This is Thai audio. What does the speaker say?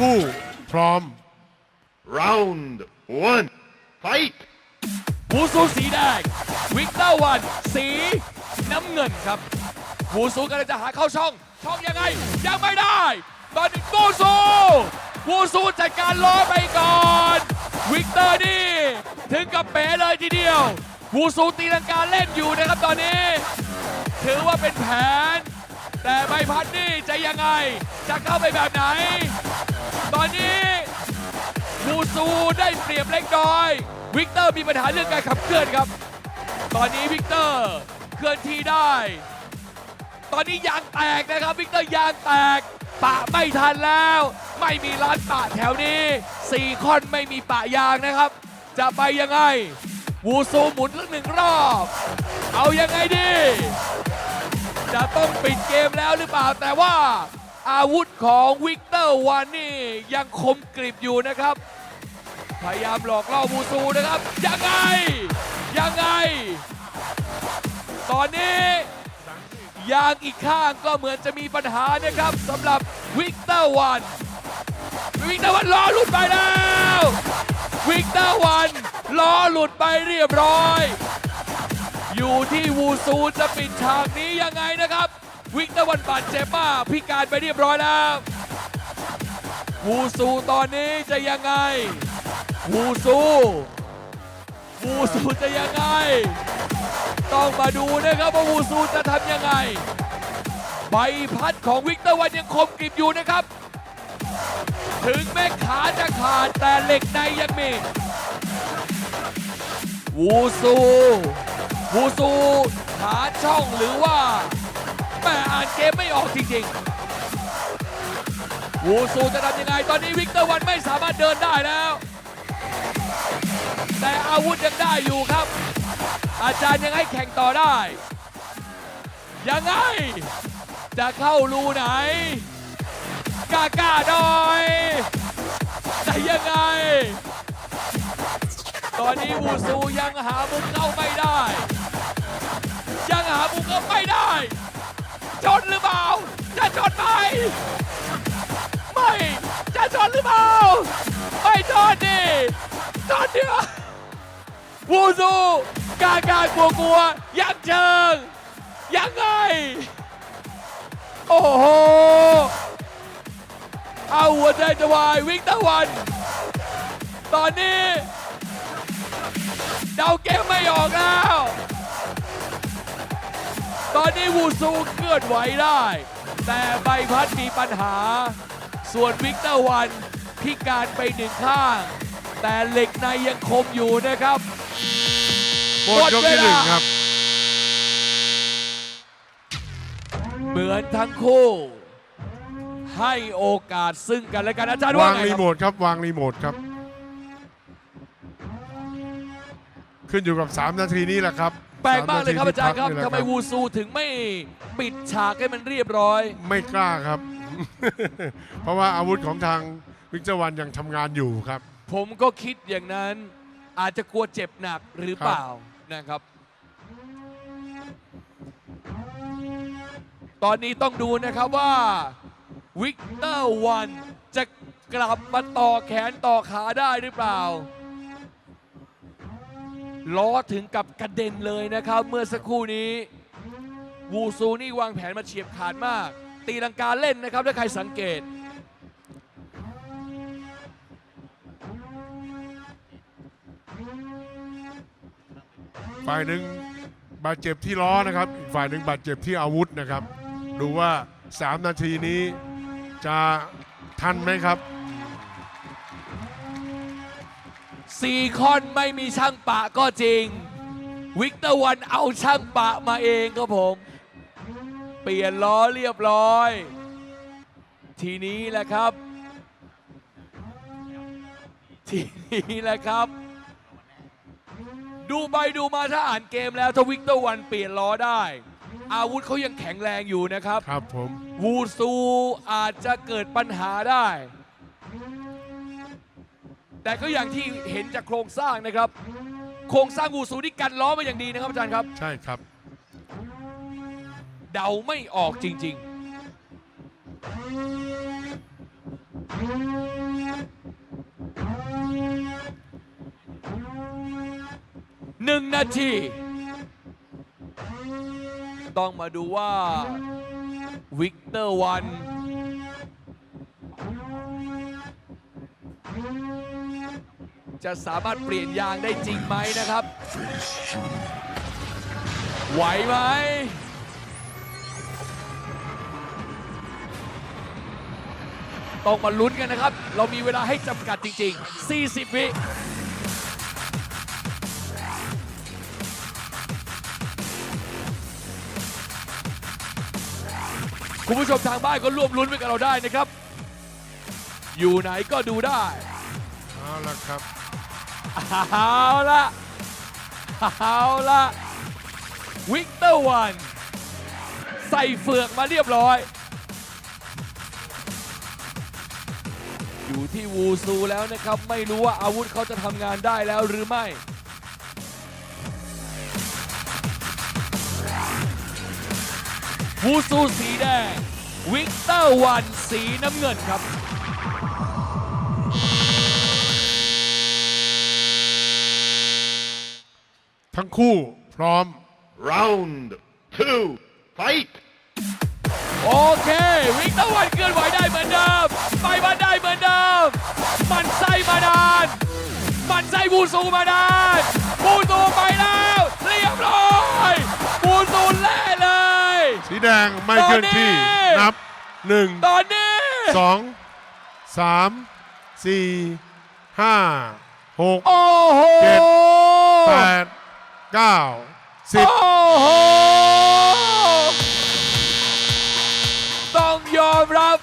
คู่ พร้อม Round one. Fight. วูซูสีแดงวิกเตอร์วัน สีน้ำเงินครับวูซูกำลังจะหาเข้าช่อง ช่องยังไง ยังไม่ได้ ตอนนี้วูซูวูซูจัดการล้อไปก่อน วิกเตอร์นี่ ถึงกับเป๋เลยทีเดียววูซูตีลังกาเล่นอยู่นะครับตอนนี้ ถือว่าเป็นแผน แต่ใบพัดนี่จะยังไง จะเข้าไปแบบไหน ซูได้เปรียบเล็กน้อย วิกเตอร์มีปัญหาเรื่องการขับเคลื่อนครับ ตอนนี้วิกเตอร์เคลื่อนที่ได้ ตอนนี้ยางแตกนะครับ วิกเตอร์ยางแตก ปะไม่ทันแล้ว ไม่มีร้านปะแถวนี้สี่ค่อนไม่มีปะยางนะครับ จะไปยังไง วูซูหมุนสักหนึ่งรอบ เอายังไงดี จะต้องปิดเกมแล้วหรือเปล่าแต่ว่าอาวุธของวิกเตอร์วานนี่ยังคมกริบอยู่นะครับ พยายามหลอกล่อวูซูนะครับยังไงยังไง ตอนนี้ยางอีกข้างก็เหมือนจะมีปัญหานะครับสำหรับวิกเตอร์วันวิกเตอร์วันล้อหลุดไปแล้ววิกเตอร์วันล้อหลุดไปเรียบร้อย อยู่ที่วูซูจะปิดฉากนี้ยังไงนะครับ วิกเตอร์วันบาดเจ็บมากพิการไปเรียบร้อยแล้ววูซูตอนนี้จะยังไง วูซูวูซูจะยังไง ต้องมาดูนะครับว่าวูซูจะทำยังไง ใบพัดของวิกเตอร์วันยังคมกริบอยู่นะครับ ถึงแม้ขาจะขาดแต่เหล็กในยังมีวูซูวูซูหาช่องหรือว่าแม่อ่านเกมไม่ออกจริงๆวูซูจะทำยังไง ตอนนี้วิกเตอร์วันไม่สามารถเดินได้แล้ว แต่อาวุธยังได้อยู่ครับ อาจารย์ยังให้แข่งต่อได้ ยังไง จะเข้ารูไหน กล้ากล้าๆหน่อยแต่ยังไง ตอนนี้วูซูยังหามุมเข้าไม่ได้ ยังหามุมเข้าไม่ได้ชนหรือเปล่า จะชนไหมไม่ จะชนหรือเปล่า ไม่ชนดิชนเดียว วูซูกล้ากล้ากลัวกลัวๆยังเชิงยังไง โอ้โห เอาหัวใจจะวายวิกตอร์วัน ตอนนี้เดาเกมไม่ออกแล้ว ตอนนี้วูซูเคลื่อนไหวได้ แต่ใบพัดมีปัญหา ส่วนวิกเตอร์วันพิการไปหนึ่งข้าง แต่เหล็กในยังคมอยู่นะครับ หมดยกที่หนึ่งครับ เหมือนทั้งคู่ ให้โอกาสซึ่งกันและกันอาจารย์ว่าวางไงรีคโมรับทครับ วางรีโมทครับ ขึ้นอยู่กับ 3 นาทีนี้แหละครับแปลกมากเลยครับสอาจารย์ครับนทีที่ทำไมพักนี่แหละวูซูถึงไม่ปิดฉากให้มันเรียบร้อย ไม่กล้าครับ เพราะว่าอาวุธของทางวิกเตอร์วันยังทำงานอยู่ครับ ผมก็คิดอย่างนั้น อาจจะกลัวเจ็บหนักหรือเปล่านะครับ ตอนนี้ต้องดูนะครับว่าวิกเตอร์วันจะกลับมาต่อแขนต่อขาได้หรือเปล่า ล้อถึงกับกระเด็นเลยนะครับ เมื่อสักครู่นี้วูซูนี่วางแผนมาเฉียบขาดมาก ตีลังกาเล่นนะครับถ้าใครสังเกต ฝ่ายหนึ่งบาดเจ็บที่ล้อนะครับอีกฝ่ายหนึ่งบาดเจ็บที่อาวุธนะครับ ดูว่า 3 นาทีนี้จะทันไหมครับสี่คอนไม่มีช่างปะก็จริง วิกเตอร์วันเอาช่างปะมาเองครับผม เปลี่ยนล้อเรียบร้อย ทีนี้แหละครับ ทีนี้แหละครับ ดูไปดูมาถ้าอ่านเกมแล้วถ้าวิกเตอร์วันเปลี่ยนล้อได้ อาวุธเขายังแข็งแรงอยู่นะครับครับผมวูซูอาจจะเกิดปัญหาได้ แต่ก็อย่างที่เห็นจากโครงสร้างนะครับ โครงสร้างวูซูที่กันล้อมาอย่างดีนะครับอาจารย์ครับ ใช่ครับ เดาไม่ออกจริง ๆ หนึ่งนาที ต้องมาดูว่าวิกเตอร์วันจะสามารถเปลี่ยนยางได้จริงไหมนะครับ ไหวไหม ต้องมาลุ้นกันนะครับ เรามีเวลาให้จำกัดจริง ๆ 40 วิ คุณผู้ชมทางบ้านก็ร่วมลุ้นไปกับเราได้นะครับ อยู่ไหนก็ดูได้เอาละครับเอาละเอาละวิกเตอร์วัน ใส่เฟือกมาเรียบร้อย อยู่ที่วูซูแล้วนะครับ ไม่รู้ว่าอาวุธเขาจะทำงานได้แล้วหรือไม่ วูซูสีแดง วิกเตอร์วันสีน้ำเงินครับทั้งคู่พร้อม Round two, fight! โอเควิกเตอร์วันเคลื่อนไหวได้เหมือนเดิม ไปมาได้เหมือนเดิม มันไส้มานาน มันไส้บูซูมานาน ไม่เคลื่อนที่ นับหนึ่งสองสามสี่ห้าหกเจ็ดแปดเก้าสิบต้องยอมรับ